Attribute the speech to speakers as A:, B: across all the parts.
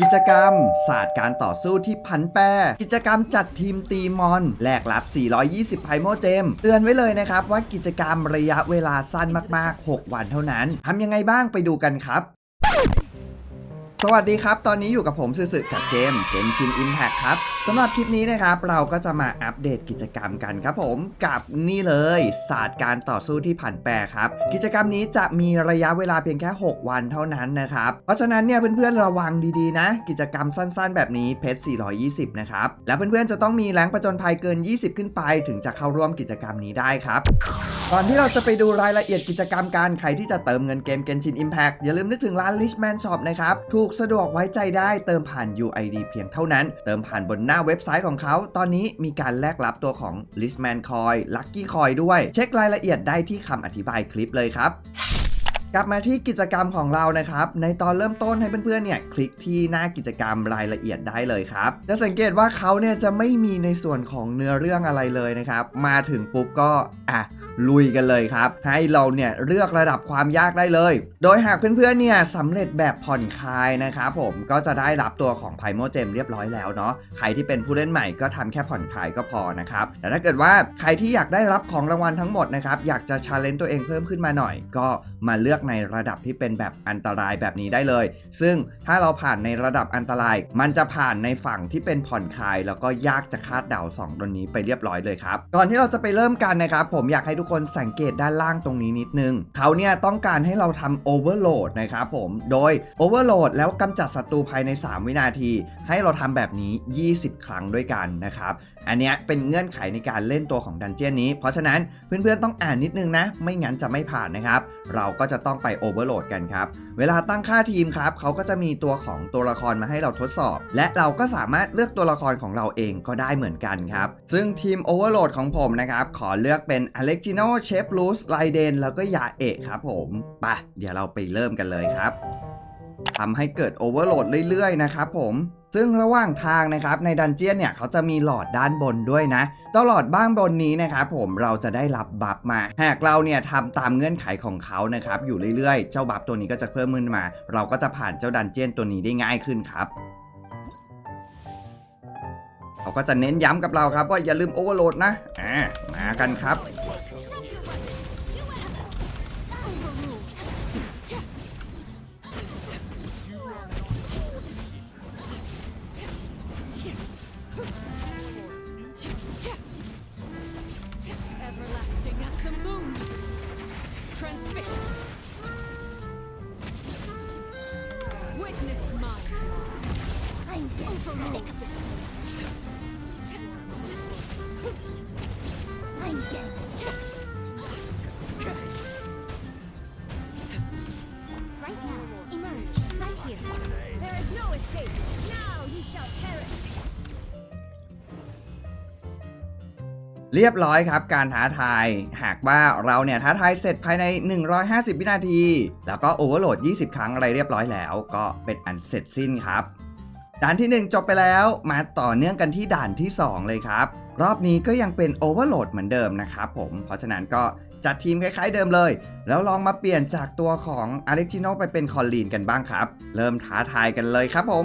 A: กิจกรรม ศาสตร์การต่อสู้ที่พันแปรกิจกรรมจัดทีมตีมอนแลกรับ 420 ไพโมเจม เตือนไว้เลยนะครับว่ากิจกรรมระยะเวลาสั้นมากๆ 6 วันเท่านั้นทำยังไงบ้างไปดูกันครับ สวัสดีครับ ตอนนี้อยู่กับผมสื่อๆกับเกมเกมชิน Impact ครับสำหรับคลิปนี้นะครับเราก็จะมาอัปเดตกิจกรรมกันครับผมกับนี่เลย ศาสตร์การต่อสู้ที่ผันแปรครับ กิจกรรมนี้จะมีระยะเวลาเพียงแค่ 6 วันเท่านั้นนะครับ เพราะฉะนั้นเนี่ยเพื่อนๆระวังดีๆนะ กิจกรรมสั้นๆ แบบนี้เพชร420 นะครับ และเพื่อนๆจะต้องมีแรงประจนภัยเกิน 20 ขึ้นไป ถึงจะเข้าร่วมกิจกรรมนี้ได้ครับก่อนที่เราจะไปดูรายละเอียดกิจกรรมการใครที่จะเติมเงินเกม Genshin Impact อย่าลืมนึกถึงร้าน Richman Shop นะครับถูกสะดวกไว้ใจได้เติมผ่าน UID เพียงเท่านั้น เติมผ่านบนหน้าเว็บไซต์ของเขา ตอนนี้มีการแลกรับตัวของ Richman Coin Lucky Coin ด้วย เช็ครายละเอียดได้ที่คำอธิบายคลิปเลยครับกลับมาที่กิจกรรมของเรานะครับ ในตอนเริ่มต้นให้เพื่อนๆเนี่ยคลิกที่หน้ากิจกรรมรายละเอียดได้เลยครับ จะสังเกตว่าเขาเนี่ยจะไม่มีในส่วนของเนื้อเรื่องอะไรเลยนะครับ มาถึงปุ๊บก็อะ ลุยกันเลยครับ ให้เราเนี่ยเลือกระดับความยากได้เลย โดยหากเพื่อนๆเนี่ยสำเร็จแบบผ่อนคลายนะครับผมก็จะได้รับตัวของไพโมเจมเรียบร้อยแล้วเนาะใครที่เป็นผู้เล่นใหม่ก็ทำแค่ผ่อนคลายก็พอนะครับแต่ถ้าเกิดว่าใครที่อยากได้รับของรางวัลทั้งหมดนะครับอยากจะชาเลนจ์ตัวเองเพิ่มขึ้นมาหน่อย ก็มาเลือกในระดับที่เป็นแบบอันตรายแบบนี้ได้เลย ซึ่งถ้าเราผ่านในระดับอันตราย มันจะผ่านในฝั่งที่เป็นผ่อนคลาย แล้วก็ยากจะคาดเดาสองตัวนี้ไปเรียบร้อยเลยครับก่อนที่เราจะไปเริ่มกันนะครับผมอยากให้ทุกคนสังเกตด้านล่างตรงนี้นิดนึง เขาเนี่ยต้องการให้เราทำโอเวอร์โหลดนะครับผม โดยโอเวอร์โหลดแล้วกำจัดศัตรูภายใน 3 วินาที ให้เราทำแบบนี้ 20 ครั้งด้วยกันนะครับ อันเนี้ยเป็นเงื่อนไขในการเล่นตัวของดันเจียนนี้ เพราะฉะนั้นเพื่อนๆต้องอ่านนิดนึงนะ ไม่งั้นจะไม่ผ่านนะครับ เราก็จะต้องไปโอเวอร์โหลดกันครับ เวลาตั้งค่าทีมครับ เขาก็จะมีตัวของตัวละครมาให้เราทดสอบ และเราก็สามารถเลือกตัวละครของเราเองก็ได้เหมือนกันครับ ซึ่งทีมโอเวอร์โหลดของผมนะครับ ขอเลือกเป็นอเล็กจิโนเชฟลูสไลเดนแล้วก็ยาเอะครับผมไปเดี๋ยวเราไปเริ่มกันเลยครับทำให้เกิดโอเวอร์โหลดเรื่อยๆนะครับผมซึ่งระหว่างทางนะครับในดันเจียนเนี่ยเขาจะมีหลอดด้านบนด้วยนะเจ้าหลอดบ้างบนนี้นะครับผมเราจะได้รับบัฟมา หากเราเนี่ยทำตามเงื่อนไขของเขานะครับอยู่เรื่อยๆ เจ้าบัฟตัวนี้ก็จะเพิ่มขึ้นมา เราก็จะผ่านเจ้าดันเจียนตัวนี้ได้ง่ายขึ้นครับเขาก็จะเน้นย้ำกับเราครับว่าอย่าลืมโอเวอร์โหลดนะอ่ามากันครับ
B: Witness mine. I'm
C: overlooked.
A: เรียบร้อยครับ การท้าทาย หากว่าเราเนี่ยท้าทายเสร็จภายใน 150 วินาที แล้วก็โอเวอร์โหลด 20 ครั้งอะไรเรียบร้อยแล้ว ก็เป็นอันเสร็จสิ้นครับ ด่านที่ 1 จบไปแล้วมาต่อเนื่องกันที่ด่านที่ 2 เลยครับ รอบนี้ก็ยังเป็นโอเวอร์โหลดเหมือนเดิมนะครับผมเพราะฉะนั้นก็จัดทีมคล้ายๆเดิมเลย แล้วลองมาเปลี่ยนจากตัวของอเล็กซิโนไปเป็นคอลลีนกันบ้างครับ เริ่มท้าทายกันเลยครับผม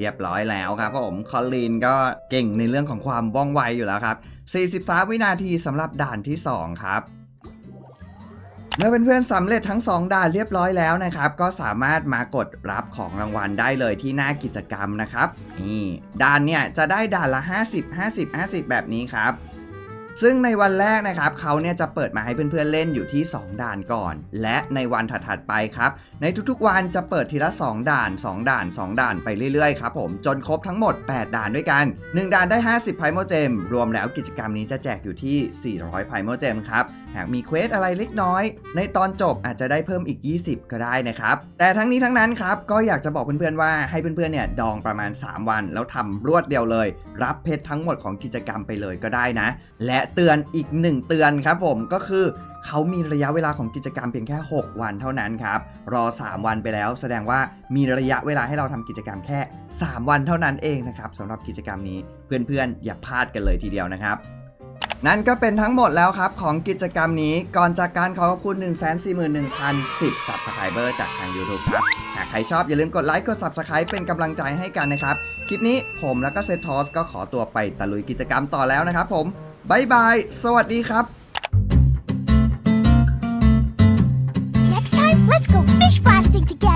A: เรียบร้อยแล้วครับผมคอลลีนก็เก่งในเรื่องของความว่องไวอยู่แล้วครับ 43 วินาทีสำหรับด่านที่ 2 ครับเมื่อเพื่อนๆสำเร็จทั้ง 2 ด่านเรียบร้อยแล้วนะครับ ก็สามารถมากดรับของรางวัลได้เลยที่หน้ากิจกรรมนะครับนี่ด่านเนี่ยจะได้ด่านละ 50 50 50 แบบนี้ครับ ซึ่งในวันแรกนะครับเขาเนี่ยจะเปิดมาให้เพื่อนๆเล่นอยู่ที่ 2 ด่านก่อน และในวันถัดๆไปครับ ในทุกๆวันจะเปิดทีละ 2 ด่าน 2 ด่าน 2 ด่านไปเรื่อยๆครับผมจนครบทั้งหมด 8 ด่านด้วยกัน 1 ด่านได้ 50ไพโมเจม รวมแล้วกิจกรรมนี้จะแจกอยู่ที่ 400ไพโมเจมครับหากมีเควสอะไรเล็กน้อย ในตอนจบอาจจะได้เพิ่มอีก 20 ก็ได้นะครับ แต่ทั้งนี้ทั้งนั้นครับ ก็อยากจะบอกเพื่อนๆว่าให้เพื่อนๆเนี่ยดองประมาณ 3 วัน แล้วทำรวดเดียวเลย รับเพชรทั้งหมดของกิจกรรมไปเลยก็ได้นะ และเตือนอีก 1 เตือนครับผมก็คือ เขามีระยะเวลาของกิจกรรมเพียงแค่ 6 วันเท่านั้นครับ รอ 3 วันไปแล้ว แสดงว่ามีระยะเวลาให้เราทำกิจกรรมแค่ 3 วันเท่านั้นเองนะครับสำหรับกิจกรรมนี้เพื่อนๆ อย่าพลาดกันเลยทีเดียวนะครับนั่นก็เป็นทั้งหมดแล้วครับ ของกิจกรรมนี้ก่อนจากการขอขอบคุณ 1 4 1 0 0 10 Subscriber จากทาง YouTube ครับ หากใครชอบอย่าลืมกดไลค์กด Subscribe เป็นกำลังใจให้กันนะครับ คลิปนี้ผมแล้วก็เซตทอสก็ขอตัวไปตะลุยกิจกรรมต่อแล้วนะครับผมบายบาย สวัสดีครับ plastic together.